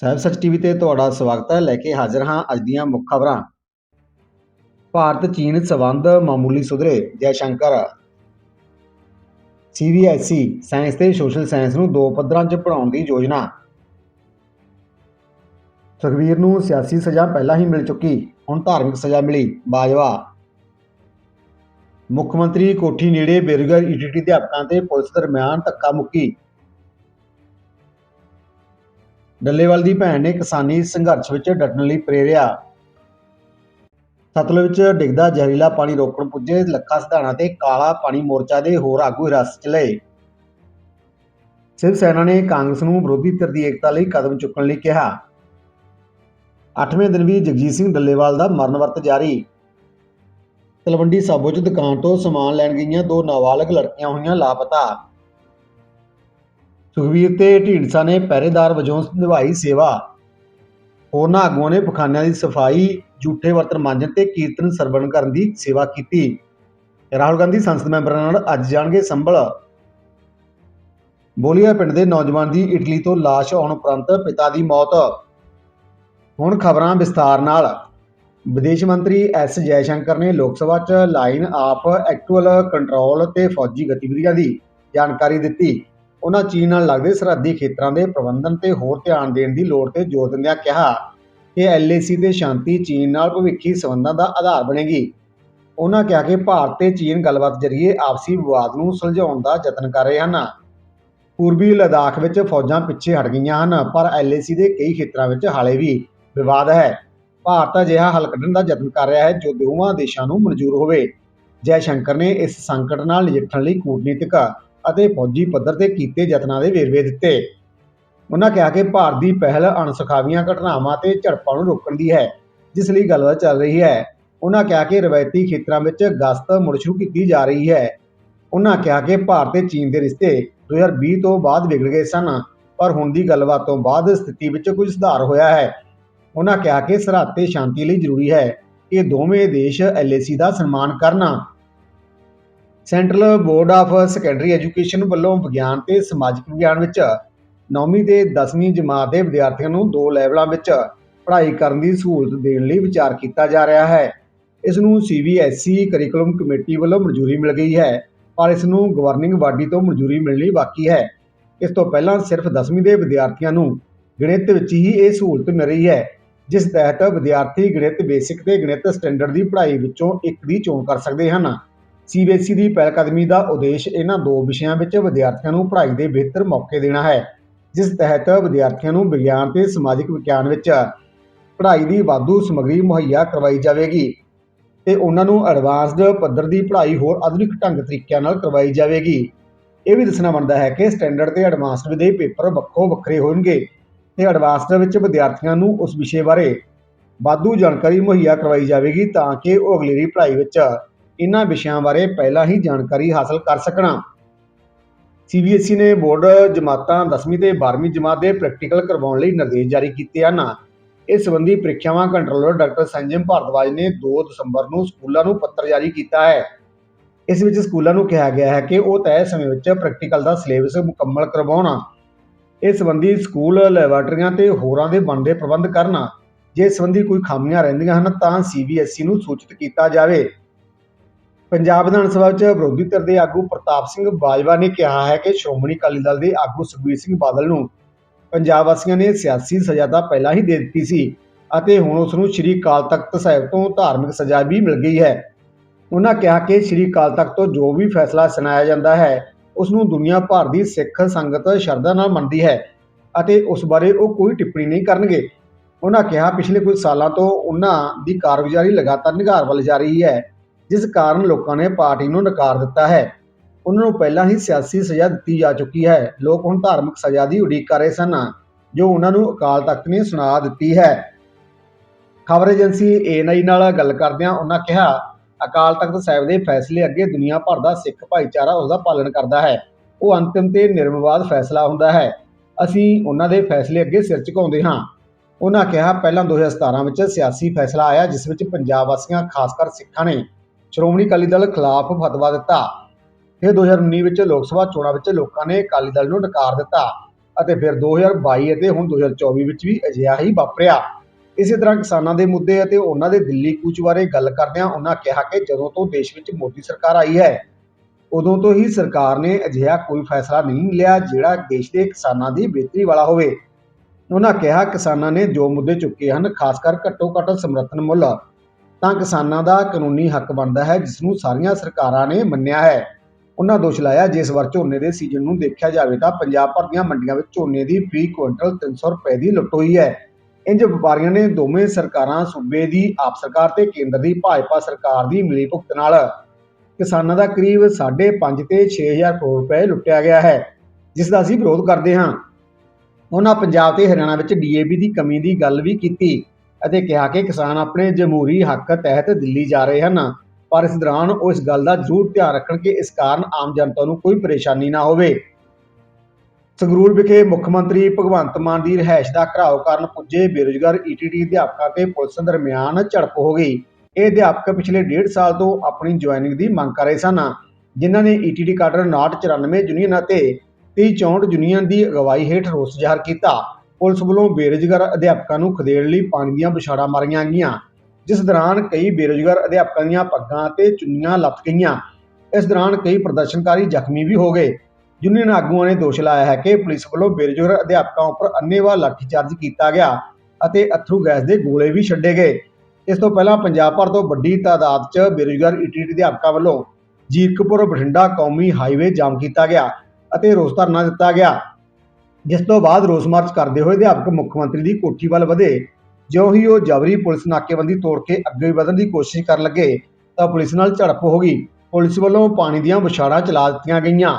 ਸਾਹਿਬ ਸੱਚ ਟੀਵੀ ਤੇ ਤੁਹਾਡਾ ਸਵਾਗਤ ਹੈ। ਲੈ ਕੇ ਹਾਜ਼ਰ ਹਾਂ ਅੱਜ ਦੀਆਂ ਮੁੱਖ ਖਬਰਾਂ। ਭਾਰਤ, ਚੀਨ ਸਬੰਧ ਮਾਮੂਲੀ ਸੁਧਰੇ, ਜੈ ਸ਼ੰਕਰ। ਸੀਬੀਐਸਈ ਸਾਇੰਸ ਤੇ ਸੋਸ਼ਲ ਸਾਇੰਸ ਨੂੰ ਦੋ ਪੱਧਰਾਂ 'ਚ ਪੜਾਉਣ ਦੀ ਯੋਜਨਾ। ਸੁਖਵੀਰ ਨੂੰ ਸਿਆਸੀ ਸਜ਼ਾ ਪਹਿਲਾਂ ਹੀ ਮਿਲ ਚੁੱਕੀ, ਹੁਣ ਧਾਰਮਿਕ ਸਜ਼ਾ ਮਿਲੀ, ਬਾਜਵਾ। ਮੁੱਖ ਮੰਤਰੀ ਕੋਠੀ ਨੇੜੇ ਬੇਰੁਜ਼ਗਾਰ ਈਟੀਟੀ ਅਧਿਆਪਕਾਂ ਤੇ ਪੁਲਿਸ ਦਰਮਿਆਨ ਧੱਕਾ ਮੁੱਕੀ। ਡੱਲੇਵਾਲ ਦੀ ਭੈਣ ਨੇ ਕਿਸਾਨੀ ਸੰਘਰਸ਼ ਵਿੱਚ ਡਟਣ ਲਈ ਪ੍ਰੇਰਿਆ। ਸਤਲੁਜ ਵਿੱਚ ਡਿੱਗਦਾ ਜ਼ਹਿਰੀਲਾ ਪਾਣੀ ਰੋਕਣ ਪੁੱਜੇ ਲੱਖਾ ਸਿਧਾਣਾ ਤੇ ਕਾਲਾ ਪਾਣੀ ਮੋਰਚਾ ਦੇ ਹੋਰ ਆਗੂ ਹਿਰਾਸਤ 'ਚ ਲਏ। ਸ਼ਿਵ ਸੈਨਾ ਨੇ ਕਾਂਗਰਸ ਨੂੰ ਵਿਰੋਧੀ ਧਿਰ ਦੀ ਏਕਤਾ ਲਈ ਕਦਮ ਚੁੱਕਣ ਲਈ ਕਿਹਾ। 8ਵੇਂ ਦਿਨ ਵੀ ਜਗਜੀਤ ਸਿੰਘ ਡੱਲੇਵਾਲ ਦਾ ਮਰਨ ਵਰਤ ਜਾਰੀ। ਤਲਵੰਡੀ ਸਾਬੋ 'ਚ ਦੁਕਾਨ ਤੋਂ ਸਮਾਨ ਲੈਣ ਗਈਆਂ ਦੋ ਨਾਬਾਲਗ ਲੜਕੀਆਂ ਹੋਈਆਂ ਲਾਪਤਾ। ਸੁਖਬੀਰ ਤੇ ਢੀਂਡਸਾ ਨੇ ਪਹਿਰੇਦਾਰ ਵਜੋਂ ਨਿਭਾਈ ਸੇਵਾ। ਹੋਰਨਾਂ ਆਗੂਆਂ ਨੇ ਪਖਾਨਿਆਂ ਦੀ ਸਫ਼ਾਈ, ਝੂਠੇ ਬਰਤਨ ਮਾਂਜਣ ਤੇ ਕੀਰਤਨ ਸਰਵਣ ਕਰਨ ਦੀ ਸੇਵਾ ਕੀਤੀ। ਰਾਹੁਲ ਗਾਂਧੀ ਸੰਸਦ ਮੈਂਬਰਾਂ ਨਾਲ ਅੱਜ ਜਾਣਗੇ ਸੰਭਲ। ਬੋਲੀਆ ਪਿੰਡ ਦੇ ਨੌਜਵਾਨ ਦੀ ਇਟਲੀ ਤੋਂ ਲਾਸ਼ ਆਉਣ ਉਪਰੰਤ ਪਿਤਾ ਦੀ ਮੌਤ। ਹੁਣ ਖਬਰਾਂ ਵਿਸਥਾਰ ਨਾਲ। ਵਿਦੇਸ਼ ਮੰਤਰੀ ਐਸ ਜੈਸ਼ੰਕਰ ਨੇ ਲੋਕ ਸਭਾ 'ਚ ਲਾਈਨ ਆਫ ਐਕਚੁਅਲ ਕੰਟਰੋਲ ਤੇ ਫੌਜੀ ਗਤੀਵਿਧੀਆਂ ਦੀ ਜਾਣਕਾਰੀ ਦਿੱਤੀ। ਉਹਨਾਂ ਚੀਨ ਨਾਲ ਲੱਗਦੇ ਸਰਹੱਦੀ ਖੇਤਰਾਂ ਦੇ ਪ੍ਰਬੰਧਨ ਤੇ ਹੋਰ ਧਿਆਨ ਦੇਣ ਦੀ ਲੋੜ ਤੇ ਜ਼ੋਰ ਦਿੰਦਿਆਂ ਕਿਹਾ ਕਿ ਐਲਏਸੀ ਤੇ ਸ਼ਾਂਤੀ ਚੀਨ ਨਾਲ ਭਵਿੱਖੀ ਸਬੰਧਾਂ ਦਾ ਆਧਾਰ ਬਣੇਗੀ। ਉਹਨਾਂ ਕਿਹਾ ਕਿ ਭਾਰਤ ਤੇ ਚੀਨ ਗੱਲਬਾਤ ਜ਼ਰੀਏ ਆਪਸੀ ਵਿਵਾਦ ਨੂੰ ਸੁਲਝਾਉਣ ਦਾ ਯਤਨ ਕਰ ਰਹੇ ਹਨ। ਪੂਰਬੀ ਲਦਾਖ ਵਿੱਚ ਫੌਜਾਂ ਪਿੱਛੇ ਹਟ ਗਈਆਂ ਹਨ, ਪਰ ਐਲਏਸੀ ਦੇ ਕਈ ਖੇਤਰਾਂ ਵਿੱਚ ਹਾਲੇ ਵੀ ਵਿਵਾਦ ਹੈ। ਭਾਰਤ ਅਜਿਹਾ ਹੱਲ ਕੱਢਣ ਦਾ ਯਤਨ ਕਰ ਰਿਹਾ ਹੈ ਜੋ ਦੋਵਾਂ ਦੇਸ਼ਾਂ ਨੂੰ ਮਨਜ਼ੂਰ ਹੋਵੇ। ਜੈ ਸ਼ੰਕਰ ਨੇ ਇਸ ਸੰਕਟ ਨਾਲ ਨਜਿੱਠਣ ਲਈ ਕੂਟਨੀਤਿਕ ਅਤੇ ਫੌਜੀ ਪੱਧਰ ਤੇ ਕੀਤੇ ਯਤਨਾਂ ਦੇ ਵੇਰਵੇ ਦਿੱਤੇ। ਉਹਨਾਂ ਕਿਹਾ ਕਿ ਭਾਰਤ ਦੀ ਪਹਿਲ ਅਣਸੁਖਾਵੀਆਂ ਘਟਨਾਵਾਂ ਤੇ ਝੜਪਾਂ ਨੂੰ ਰੋਕਣ ਦੀ ਹੈ, ਜਿਸ ਲਈ ਗੱਲਬਾਤ ਚੱਲ ਰਹੀ ਹੈ। ਉਹਨਾਂ ਕਿਹਾ ਕਿ ਰਵਾਇਤੀ ਖੇਤਰਾਂ ਵਿੱਚ ਗਸ਼ਤ ਮੁੜ ਸ਼ੁਰੂ ਕੀਤੀ ਜਾ ਰਹੀ ਹੈ। ਉਹਨਾਂ ਕਿਹਾ ਕਿ ਭਾਰਤ ਤੇ ਚੀਨ ਦੇ ਰਿਸ਼ਤੇ 2020 ਤੋਂ ਬਾਅਦ ਵਿਗੜ ਗਏ ਸਨ, ਪਰ ਹੁਣ ਦੀ ਗੱਲਬਾਤ ਤੋਂ ਬਾਅਦ ਸਥਿਤੀ ਵਿੱਚ ਕੁਝ ਸੁਧਾਰ ਹੋਇਆ ਹੈ। ਉਹਨਾਂ ਕਿਹਾ ਕਿ ਸਰਹੱਦ ਤੇ ਸ਼ਾਂਤੀ ਲਈ ਜ਼ਰੂਰੀ ਹੈ। ਕਿ ਦੋਵੇਂ ਦੇਸ਼ ਐਲਏਸੀ ਦਾ ਸਨਮਾਨ ਕਰਨ central board of secondary education ਵੱਲੋਂ ਵਿਗਿਆਨ ਤੇ ਸਮਾਜਿਕ ਵਿਗਿਆਨ ਵਿੱਚ 9ਵੀਂ ਤੇ 10ਵੀਂ ਜਮਾਤ ਦੇ ਵਿਦਿਆਰਥੀਆਂ ਨੂੰ ਦੋ ਲੈਵਲਾਂ ਵਿੱਚ ਪੜ੍ਹਾਈ ਕਰਨ ਦੀ ਸਹੂਲਤ ਦੇਣ ਲਈ ਵਿਚਾਰ ਕੀਤਾ ਜਾ ਰਿਹਾ ਹੈ। ਇਸ ਨੂੰ ਸੀਬੀਐਸਈ ਕਰਿਕੂਲਮ ਕਮੇਟੀ ਵੱਲੋਂ ਮਨਜ਼ੂਰੀ ਮਿਲ ਗਈ ਹੈ, ਪਰ ਇਸ ਨੂੰ ਗਵਰਨਿੰਗ ਬਾਡੀ ਤੋਂ ਮਨਜ਼ੂਰੀ ਮਿਲਣੀ ਬਾਕੀ ਹੈ। ਇਸ ਤੋਂ ਪਹਿਲਾਂ ਸਿਰਫ 10ਵੀਂ ਦੇ ਵਿਦਿਆਰਥੀਆਂ ਨੂੰ ਗਣਿਤ ਵਿੱਚ ਹੀ ਇਹ ਸਹੂਲਤ ਮਿਲ ਰਹੀ ਹੈ, ਜਿਸ ਤਹਿਤ ਵਿਦਿਆਰਥੀ ਗਣਿਤ ਬੇਸਿਕ ਤੇ ਗਣਿਤ ਸਟੈਂਡਰਡ ਦੀ ਪੜ੍ਹਾਈ ਵਿੱਚੋਂ ਇੱਕ ਦੀ ਚੋਣ ਕਰ ਸਕਦੇ ਹਨ। ਸੀਬੀਐਸਈ ਦੀ ਪਹਿਲਕਦਮੀ ਦਾ ਉਦੇਸ਼ ਇਹਨਾਂ ਦੋ ਵਿਸ਼ਿਆਂ ਵਿੱਚ ਵਿਦਿਆਰਥੀਆਂ ਨੂੰ ਪੜ੍ਹਾਈ ਦੇ ਬਿਹਤਰ ਮੌਕੇ ਦੇਣਾ ਹੈ, ਜਿਸ ਤਹਿਤ ਵਿਦਿਆਰਥੀਆਂ ਨੂੰ ਵਿਗਿਆਨ ਤੇ ਸਮਾਜਿਕ ਵਿਗਿਆਨ ਵਿੱਚ ਪੜ੍ਹਾਈ ਦੀ ਵਾਧੂ ਸਮੱਗਰੀ ਮੁਹੱਈਆ ਕਰਵਾਈ ਜਾਵੇਗੀ ਤੇ ਉਹਨਾਂ ਨੂੰ ਐਡਵਾਂਸਡ ਪੱਧਰ ਦੀ ਪੜ੍ਹਾਈ ਹੋਰ ਆਧੁਨਿਕ ਢੰਗ ਤਰੀਕਿਆਂ ਨਾਲ ਕਰਵਾਈ ਜਾਵੇਗੀ। ਇਹ ਵੀ ਦੱਸਣਾ ਬਣਦਾ ਹੈ ਕਿ ਸਟੈਂਡਰਡ ਤੇ ਐਡਵਾਂਸਡ ਦੇ ਪੇਪਰ ਵੱਖੋ ਵੱਖਰੇ ਹੋਣਗੇ ਤੇ ਐਡਵਾਂਸਡ ਵਿੱਚ ਵਿਦਿਆਰਥੀਆਂ ਨੂੰ ਉਸ ਵਿਸ਼ੇ ਬਾਰੇ ਵਾਧੂ ਜਾਣਕਾਰੀ ਮੁਹੱਈਆ ਕਰਵਾਈ ਜਾਵੇਗੀ ਤਾਂ ਕਿ ਉਹ ਅਗਲੇਰੀ ਪੜ੍ਹਾਈ ਵਿੱਚ ਇਹਨਾਂ ਵਿਸ਼ਿਆਂ ਬਾਰੇ ਪਹਿਲਾਂ ਹੀ ਜਾਣਕਾਰੀ ਹਾਸਲ ਕਰ ਸਕਣ। ਸੀਬੀਐਸਈ ਨੇ ਬੋਰਡ ਜਮਾਤਾਂ 10ਵੀਂ ਤੇ 12ਵੀਂ ਜਮਾਤ ਦੇ ਪ੍ਰੈਕਟੀਕਲ ਕਰਵਾਉਣ ਲਈ ਨਿਰਦੇਸ਼ ਜਾਰੀ ਕੀਤੇ ਹਨ। ਇਸ ਸੰਬੰਧੀ ਪ੍ਰੀਖਿਆਵਾਂ ਕੰਟਰੋਲਰ ਡਾਕਟਰ ਸੰਜਮ ਭਾਰਦਵਾਜ ਨੇ 2 ਦਸੰਬਰ ਨੂੰ ਸਕੂਲਾਂ ਨੂੰ ਪੱਤਰ ਜਾਰੀ ਕੀਤਾ ਹੈ। ਇਸ ਵਿੱਚ ਸਕੂਲਾਂ ਨੂੰ ਕਿਹਾ ਗਿਆ ਹੈ ਕਿ ਉਹ ਤੈਅ ਸਮੇਂ ਵਿੱਚ ਪ੍ਰੈਕਟੀਕਲ ਦਾ ਸਿਲੇਬਸ ਮੁਕੰਮਲ ਕਰਵਾਉਣ। ਇਸ ਸੰਬੰਧੀ ਸਕੂਲ ਲੈਬਾਰਟਰੀਆਂ ਤੇ ਹੋਰਾਂ ਦੇ ਬਣਦੇ ਪ੍ਰਬੰਧ ਕਰਨ। ਜੇ ਇਸ ਸੰਬੰਧੀ ਕੋਈ ਖਾਮੀਆਂ ਰਹਿੰਦੀਆਂ ਹਨ ਤਾਂ ਸੀਬੀਐਸਈ ਨੂੰ ਸੂਚਿਤ ਕੀਤਾ ਜਾਵੇ। ਪੰਜਾਬ ਵਿਧਾਨ ਸਭਾ ਵਿੱਚ ਵਿਰੋਧੀ ਧਿਰ ਦੇ ਆਗੂ ਪ੍ਰਤਾਪ ਸਿੰਘ ਬਾਜਵਾ ਨੇ ਕਿਹਾ ਹੈ ਕਿ ਸ਼੍ਰੋਮਣੀ ਅਕਾਲੀ ਦਲ ਦੇ ਆਗੂ ਸੁਖਬੀਰ ਸਿੰਘ ਬਾਦਲ ਨੂੰ ਪੰਜਾਬ ਵਾਸੀਆਂ ਨੇ ਸਿਆਸੀ ਸਜ਼ਾ ਤਾਂ ਪਹਿਲਾਂ ਹੀ ਦੇ ਦਿੱਤੀ ਸੀ ਅਤੇ ਹੁਣ ਉਸ ਨੂੰ ਸ੍ਰੀ ਅਕਾਲ ਤਖਤ ਸਾਹਿਬ ਤੋਂ ਧਾਰਮਿਕ ਸਜ਼ਾ ਵੀ ਮਿਲ ਗਈ ਹੈ। ਉਹਨਾਂ ਕਿਹਾ ਕਿ ਸ੍ਰੀ ਅਕਾਲ ਤਖਤ ਤੋਂ ਜੋ ਵੀ ਫੈਸਲਾ ਸੁਣਾਇਆ ਜਾਂਦਾ ਹੈ, ਉਸ ਨੂੰ ਦੁਨੀਆ ਭਰ ਦੀ ਸਿੱਖ ਸੰਗਤ ਸ਼ਰਧਾ ਨਾਲ ਮੰਨਦੀ ਹੈ ਅਤੇ ਉਸ ਬਾਰੇ ਉਹ ਕੋਈ ਟਿੱਪਣੀ ਨਹੀਂ ਕਰਨਗੇ। ਉਹਨਾਂ ਕਿਹਾ, ਪਿਛਲੇ ਕੁਝ ਸਾਲਾਂ ਤੋਂ ਉਹਨਾਂ ਦੀ ਕਾਰਗੁਜ਼ਾਰੀ ਲਗਾਤਾਰ ਨਿਘਾਰ ਵੱਲ ਜਾ ਰਹੀ ਹੈ। ਜਿਸ ਕਾਰਨ ਲੋਕਾਂ ਨੇ ਪਾਰਟੀ ਨੂੰ ਨਕਾਰ ਦਿੱਤਾ ਹੈ। ਉਹਨਾਂ ਨੂੰ ਪਹਿਲਾਂ ਹੀ ਸਿਆਸੀ ਸਜ਼ਾ ਦਿੱਤੀ ਜਾ ਚੁੱਕੀ ਹੈ। ਲੋਕ ਹੁਣ ਧਾਰਮਿਕ ਸਜ਼ਾ ਦੀ ਉਡੀਕ ਕਰ ਰਹੇ ਸਨ, ਜੋ ਉਹਨਾਂ ਨੂੰ ਅਕਾਲ ਤਖਤ ਨੇ ਸੁਣਾ ਦਿੱਤੀ ਹੈ। ਖਬਰ ਏਜੰਸੀ ਏਐਨਆਈ ਨਾਲ ਗੱਲ ਕਰਦਿਆਂ ਉਹਨਾਂ ਕਿਹਾ, ਅਕਾਲ ਤਖਤ ਸਾਹਿਬ ਦੇ ਫੈਸਲੇ ਅੱਗੇ ਦੁਨੀਆ ਭਰ ਦਾ ਸਿੱਖ ਭਾਈਚਾਰਾ ਉਸ ਦਾ ਪਾਲਣ ਕਰਦਾ ਹੈ। ਉਹ ਅੰਤਿਮ ਤੇ ਨਿਰਵਿਵਾਦ ਫੈਸਲਾ ਹੁੰਦਾ ਹੈ। ਅਸੀਂ ਉਹਨਾਂ ਦੇ ਫੈਸਲੇ ਅੱਗੇ ਸਿਰ ਝੁਕਾਉਂਦੇ ਹਾਂ। ਉਹਨਾਂ ਕਿਹਾ, ਪਹਿਲਾਂ 2017 ਵਿੱਚ ਸਿਆਸੀ ਫੈਸਲਾ ਆਇਆ, ਜਿਸ ਵਿੱਚ ਪੰਜਾਬ ਵਾਸੀਆਂ ਖਾਸ ਕਰ ਸਿੱਖਾਂ ਨੇ ਸ਼੍ਰੋਮਣੀ ਅਕਾਲੀ ਦਲ ਖਿਲਾਫ ਫਤਵਾ ਦਿੱਤਾ। ਫਿਰ 2019 ਵਿੱਚ ਲੋਕ ਸਭਾ ਚੋਣਾਂ ਵਿੱਚ ਲੋਕਾਂ ਨੇ ਅਕਾਲੀ ਦਲ ਨੂੰ ਨਕਾਰ ਦਿੱਤਾ ਅਤੇ ਫਿਰ 2022 ਅਤੇ ਹੁਣ 2024 ਵਿੱਚ ਵੀ ਅਜਿਹਾ ਹੀ ਵਾਪਰਿਆ। ਇਸੇ ਤਰ੍ਹਾਂ ਕਿਸਾਨਾਂ ਦੇ ਮੁੱਦੇ ਅਤੇ ਉਹਨਾਂ ਦੇ ਦਿੱਲੀ ਕੂਚ ਬਾਰੇ ਗੱਲ ਕਰਦਿਆਂ ਉਹਨਾਂ ਕਿਹਾ ਕਿ ਜਦੋਂ ਤੋਂ ਦੇਸ਼ ਵਿੱਚ ਮੋਦੀ ਸਰਕਾਰ ਆਈ ਹੈ, ਉਦੋਂ ਤੋਂ ਹੀ ਸਰਕਾਰ ਨੇ ਅਜਿਹਾ ਕੋਈ ਫੈਸਲਾ ਨਹੀਂ ਲਿਆ ਜਿਹੜਾ ਦੇਸ਼ ਦੇ ਕਿਸਾਨਾਂ ਦੀ ਬਿਹਤਰੀ ਵਾਲਾ ਹੋਵੇ। ਉਹਨਾਂ ਕਿਹਾ ਕਿਸਾਨਾਂ ਨੇ ਜੋ ਮੁੱਦੇ ਚੁੱਕੇ ਹਨ, ਖਾਸ ਕਰ ਘੱਟੋ ਘੱਟ ਸਮਰਥਨ ਮੁੱਲ ਤਾਂ ਕਿਸਾਨਾਂ ਦਾ ਕਾਨੂੰਨੀ ਹੱਕ ਬਣਦਾ ਹੈ ਜਿਸ ਨੂੰ ਸਾਰੀਆਂ ਸਰਕਾਰਾਂ ਨੇ ਮੰਨਿਆ ਹੈ। ਉਹਨਾਂ ਦੋਸ਼ ਲਾਇਆ, ਜਿਸ ਵਾਰ ਝੋਨੇ ਦੇ ਸੀਜ਼ਨ ਨੂੰ ਦੇਖਿਆ ਜਾਵੇ ਤਾਂ ਪੰਜਾਬ ਭਰ ਦੀਆਂ ਮੰਡੀਆਂ ਵਿੱਚ ਝੋਨੇ ਦੀ ਫੀ ਕੁਇੰਟਲ 300 ਰੁਪਏ ਦੀ ਲੁੱਟ ਹੋਈ ਹੈ। ਇੰਜ ਵਪਾਰੀਆਂ ਨੇ ਦੋਵੇਂ ਸਰਕਾਰਾਂ ਸੂਬੇ ਦੀ, ਆਪ ਸਰਕਾਰ ਤੇ ਕੇਂਦਰ ਦੀ, ਭਾਜਪਾ ਸਰਕਾਰ ਦੀ ਮਿਲੀ ਭੁਗਤ ਨਾਲ ਕਿਸਾਨਾਂ ਦਾ ਕਰੀਬ 5.5 ਤੇ 6000 ਕਰੋੜ ਰੁਪਏ ਲੁੱਟਿਆ ਗਿਆ ਹੈ, ਜਿਸ ਦਾ ਅਸੀਂ ਵਿਰੋਧ ਕਰਦੇ ਹਾਂ। ਉਹਨਾਂ ਪੰਜਾਬ ਤੇ ਹਰਿਆਣਾ ਵਿੱਚ ਡੀਏਪੀ ਦੀ ਕਮੀ ਦੀ ਗੱਲ ਵੀ ਕੀਤੀ। ਅਤੇ ਕਿਹਾ ਕਿ ਕਿਸਾਨ ਆਪਣੇ ਜਮਹੂਰੀ ਹੱਕ ਤਹਿਤ ਦਿੱਲੀ ਜਾ ਰਹੇ ਹਨ। ਪਰ ਇਸ ਦੌਰਾਨ ਉਹ ਇਸ ਗੱਲ ਦਾ ਜ਼ਰੂਰ ਧਿਆਨ ਰੱਖਣ ਕਿ ਇਸ ਕਾਰਨ ਆਮ ਜਨਤਾ ਨੂੰ ਕੋਈ ਪਰੇਸ਼ਾਨੀ ਨਾ ਹੋਵੇ। ਸੰਗਰੂਰ ਵਿਖੇ ਮੁੱਖ ਮੰਤਰੀ ਭਗਵੰਤ ਮਾਨ ਦੀ ਰਿਹਾਇਸ਼ ਦਾ ਘਰਾਓ ਕਾਰਨ ਪੁੱਜੇ ਬੇਰੁਜ਼ਗਾਰ ਈਟੀਟੀ ਅਧਿਆਪਕਾਂ ਤੇ ਪੁਲਿਸ ਦਰਮਿਆਨ ਝੜਪ ਹੋ ਗਈ। ਇਹ ਅਧਿਆਪਕ ਪਿਛਲੇ ਡੇਢ ਸਾਲ ਤੋਂ ਆਪਣੀ ਜੁਆਇਨਿੰਗ ਦੀ ਮੰਗ ਕਰ ਰਹੇ ਸਨ, ਜਿਨ੍ਹਾਂ ਨੇ ਈਟੀਟੀ ਕਾਡਰ 994 ਯੂਨੀਅਨ ਅਤੇ 3064 ਯੂਨੀਅਨ ਦੀ ਅਗਵਾਈ ਹੇਠ ਰੋਸ ਜ਼ਾਹਰ ਕੀਤਾ। ਪੁਲਿਸ ਵੱਲੋਂ ਬੇਰੁਜ਼ਗਾਰ ਅਧਿਆਪਕਾਂ ਨੂੰ ਖਦੇੜ ਲਈ ਪਾਣੀ ਦੀਆਂ ਵਿਛਾੜਾਂ ਮਾਰੀਆਂ ਗਈਆਂ, ਜਿਸ ਦੌਰਾਨ ਕਈ ਬੇਰੁਜ਼ਗਾਰ ਅਧਿਆਪਕਾਂ ਦੀਆਂ ਪੱਗਾਂ ਤੇ ਚੁੰਨੀਆਂ ਲੱਥ ਗਈਆਂ। ਇਸ ਦੌਰਾਨ ਕਈ ਪ੍ਰਦਰਸ਼ਨਕਾਰੀ ਜ਼ਖਮੀ ਵੀ ਹੋ ਗਏ। ਯੂਨੀਅਨ ਆਗੂਆਂ ਨੇ ਦੋਸ਼ ਲਾਇਆ ਹੈ ਕਿ ਪੁਲਿਸ ਵੱਲੋਂ ਬੇਰੁਜ਼ਗਾਰ ਅਧਿਆਪਕਾਂ ਉੱਪਰ ਅੰਨ੍ਹੇਵਾਹ ਲਾਠੀਚਾਰਜ ਕੀਤਾ ਗਿਆ ਅਤੇ ਅਥਰੂ ਗੈਸ ਦੇ ਗੋਲੇ ਵੀ ਛੱਡੇ ਗਏ। ਇਸ ਤੋਂ ਪਹਿਲਾਂ ਪੰਜਾਬ ਭਰ ਤੋਂ ਵੱਡੀ ਤਾਦਾਦ 'ਚ ਬੇਰੁਜ਼ਗਾਰ ਈਟੀਟੀ ਅਧਿਆਪਕਾਂ ਵੱਲੋਂ ਜੀਰਕਪੁਰ, ਬਠਿੰਡਾ ਕੌਮੀ ਹਾਈਵੇ ਜਾਮ ਕੀਤਾ ਗਿਆ ਅਤੇ ਰੋਸ ਧਰਨਾ ਦਿੱਤਾ ਗਿਆ। ਜਿਸ ਤੋਂ ਬਾਅਦ ਰੋਸ ਮਾਰਚ ਕਰਦੇ ਹੋਏ ਅਧਿਆਪਕ ਮੁੱਖ ਮੰਤਰੀ ਦੀ ਕੋਠੀ ਵੱਲ ਵਧੇ, ਜਿਉਂ ਹੀ ਉਹ ਜਬਰੀ ਪੁਲਿਸ ਨਾਕੇਬੰਦੀ ਤੋੜ ਕੇ ਅੱਗੇ ਵਧਣ ਦੀ ਕੋਸ਼ਿਸ਼ ਕਰਨ ਲੱਗੇ, ਤਾਂ ਪੁਲਿਸ ਨਾਲ ਝੜਪ ਹੋ ਗਈ। ਪੁਲਿਸ ਵੱਲੋਂ ਪਾਣੀ ਦੀਆਂ ਵਿਛਾੜਾਂ ਚਲਾ ਦਿੱਤੀਆਂ ਗਈਆਂ।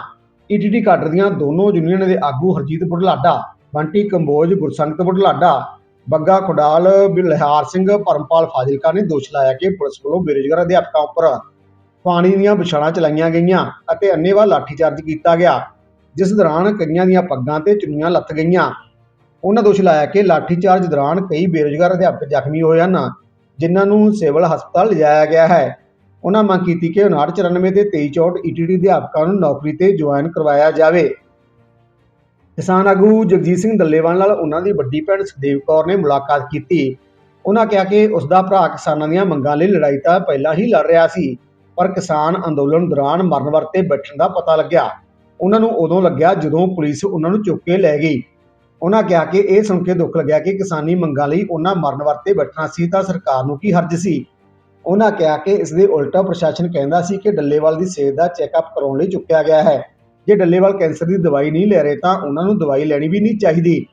ਈਟੀਟੀ ਕਾਡਰ ਦੀਆਂ ਦੋਨੋਂ ਯੂਨੀਅਨ ਦੇ ਆਗੂ ਹਰਜੀਤ ਬੁਢਲਾਡਾ, ਬੰਟੀ ਕੰਬੋਜ, ਗੁਰਸੰਗਤ ਬੁਢਲਾਡਾ, ਬੱਗਾ ਖੁਡਾਲ, ਬਿਲਹਾਰ ਸਿੰਘ, ਪਰਮਪਾਲ ਫਾਜ਼ਿਲਕਾ ਨੇ ਦੋਸ਼ ਲਾਇਆ ਕਿ ਪੁਲਿਸ ਵੱਲੋਂ ਬੇਰੁਜ਼ਗਾਰ ਅਧਿਆਪਕਾਂ ਉੱਪਰ ਪਾਣੀ ਦੀਆਂ ਵਿਛਾੜਾਂ ਚਲਾਈਆਂ ਗਈਆਂ ਅਤੇ ਅੰਨ੍ਹੇਵਾਹ ਲਾਠੀਚਾਰਜ ਕੀਤਾ ਗਿਆ। ਜਿਸ ਦੌਰਾਨ ਕਈਆਂ ਦੀਆਂ ਪੱਗਾਂ ਤੇ ਚੁੰਨੀਆਂ ਲੱਥ ਗਈਆਂ। ਉਹਨਾਂ ਦੋਸ਼ ਲਾਇਆ ਕਿ ਲਾਠੀਚਾਰਜ ਦੌਰਾਨ ਕਈ ਬੇਰੁਜ਼ਗਾਰ ਅਧਿਆਪਕ ਜ਼ਖਮੀ ਹੋਏ ਹਨ, ਜਿਨ੍ਹਾਂ ਨੂੰ ਸਿਵਲ ਹਸਪਤਾਲ ਲਿਜਾਇਆ ਗਿਆ ਹੈ। ਉਹਨਾਂ ਮੰਗ ਕੀਤੀ ਕਿ 5994 ਤੇ 2364 ਈਟੀਟੀ ਅਧਿਆਪਕਾਂ ਨੂੰ ਨੌਕਰੀ ਤੇ ਜੁਆਇਨ ਕਰਵਾਇਆ ਜਾਵੇ। ਕਿਸਾਨ ਆਗੂ ਜਗਜੀਤ ਸਿੰਘ ਡੱਲੇਵਾਲ ਨਾਲ ਉਹਨਾਂ ਦੀ ਵੱਡੀ ਭੈਣ ਸੁਖਦੇਵ ਕੌਰ ਨੇ ਮੁਲਾਕਾਤ ਕੀਤੀ। ਉਹਨਾਂ ਕਿਹਾ ਕਿ ਉਸ ਦਾ ਭਰਾ ਕਿਸਾਨਾਂ ਦੀਆਂ ਮੰਗਾਂ ਲਈ ਲੜਾਈ ਤਾਂ ਪਹਿਲਾਂ ਹੀ ਲੜ ਰਿਹਾ ਸੀ, ਪਰ ਕਿਸਾਨ ਅੰਦੋਲਨ ਦੌਰਾਨ ਮਰਨ ਵਰਤੇ ਬੈਠਣ ਦਾ ਪਤਾ ਲੱਗਿਆ। ਉਹਨਾਂ ਨੂੰ ਉਦੋਂ ਲੱਗਿਆ ਜਦੋਂ ਪੁਲਿਸ ਉਹਨਾਂ ਨੂੰ ਚੁੱਕ ਕੇ ਲੈ ਗਈ। ਉਹਨਾਂ ਕਿਹਾ ਕਿ ਇਹ ਸੁਣ ਕੇ ਦੁੱਖ ਲੱਗਿਆ ਕਿ ਕਿਸਾਨੀ ਮੰਗਾਂ ਲਈ ਉਹਨਾਂ ਮਰਨ ਵਰਤੇ ਬੈਠਣਾ ਸੀ ਤਾਂ ਸਰਕਾਰ ਨੂੰ ਕੀ ਹਰਜ ਸੀ? ਉਹਨਾਂ ਕਿਹਾ ਕਿ ਇਸ ਦੇ ਉਲਟਾ ਪ੍ਰਸ਼ਾਸਨ ਕਹਿੰਦਾ ਸੀ ਕਿ ਡੱਲੇਵਾਲ ਦੀ ਸਿਹਤ ਦਾ ਚੈੱਕਅਪ ਕਰਾਉਣ ਲਈ ਚੁੱਕਿਆ ਗਿਆ ਹੈ। ਜੇ ਡੱਲੇਵਾਲ ਕੈਂਸਰ ਦੀ ਦਵਾਈ ਨਹੀਂ ਲੈ ਰਹੇ ਤਾਂ ਉਹਨਾਂ ਨੂੰ ਦਵਾਈ ਲੈਣੀ ਵੀ ਨਹੀਂ ਚਾਹੀਦੀ।